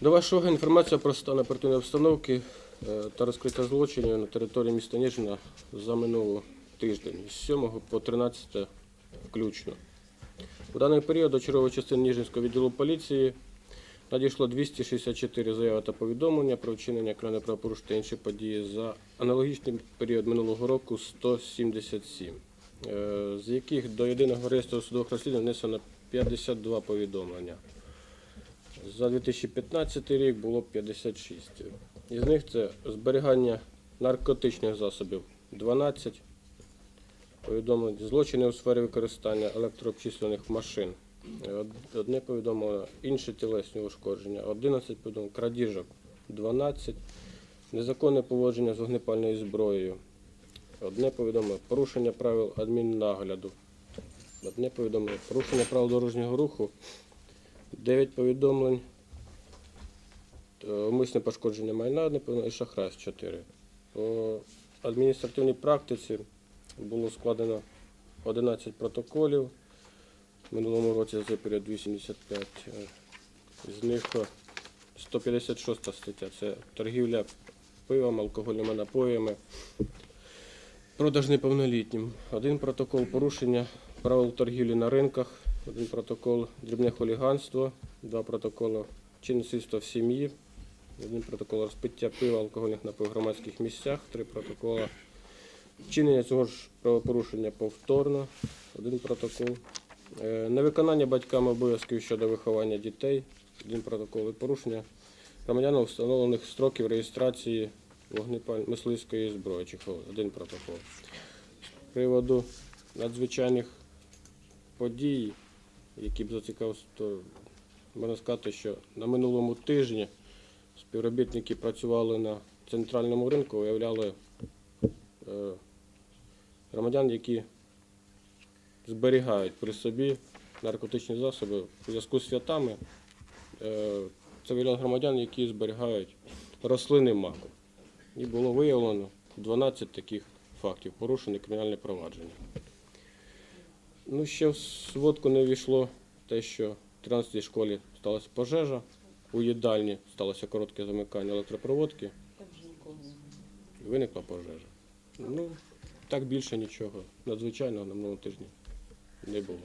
До вашого інформація про стан оперативної обстановки е, та розкриття злочинів на території міста Ніжина за минулий тиждень з 7 по 13 включно. У даний період до чергової частини Ніжинського відділу поліції надійшло 264 заяви та повідомлення про вчинення кримінального правопорушення та інші події за аналогічний період минулого року 177, е, з яких до єдиного реєстру судових розслідувань внесено 52 повідомлення. За 2015 рік було 56. Із них це зберігання наркотичних засобів 12, повідомлень злочини у сфері використання електрообчислюваних машин. Одне повідомлення, інші тілесні ушкодження, 11 повідомлень, крадіжок 12, незаконне поводження з вогнепальною зброєю. Одне повідомлення, порушення правил адміннагляду. Одне повідомлення, порушення правил дорожнього руху 9 повідомлень, е, умисне пошкодження майна, одне і шахрайств 4. По адміністративній практиці було складено 11 протоколів. В минулому році за період 85. е, З них е, 156 стаття це торгівля пивом, алкогольними напоями, продаж неповнолітнім. Один протокол порушення правил торгівлі на ринках, один протокол дрібне хуліганство, два протоколи чинництва в сім'ї, один протокол розпиття пива, алкогольних напоїв в громадських місцях, три протоколи вчинення цього ж правопорушення повторно, один протокол. Е, Невиконання батьками обов'язків щодо виховання дітей, один протокол і порушення громадянам встановлених строків реєстрації вогнепаль- мисливської зброї, один протокол. З приводу надзвичайних подій, які б зацікавили, то можна сказати, що на минулому тижні співробітники працювали на центральному ринку, виявляли е, громадян, які зберігають при собі наркотичні засоби у зв'язку з святами. Е, Це виявляли громадян, які зберігають рослини маку. І було виявлено 12 таких фактів, порушене кримінальне провадження. Ну, ще в сводку не війшло те, що в 13-й школі сталася пожежа, у їдальні сталося коротке замикання електропроводки, і виникла пожежа. Ну, так більше нічого надзвичайного на минулому тижні не було.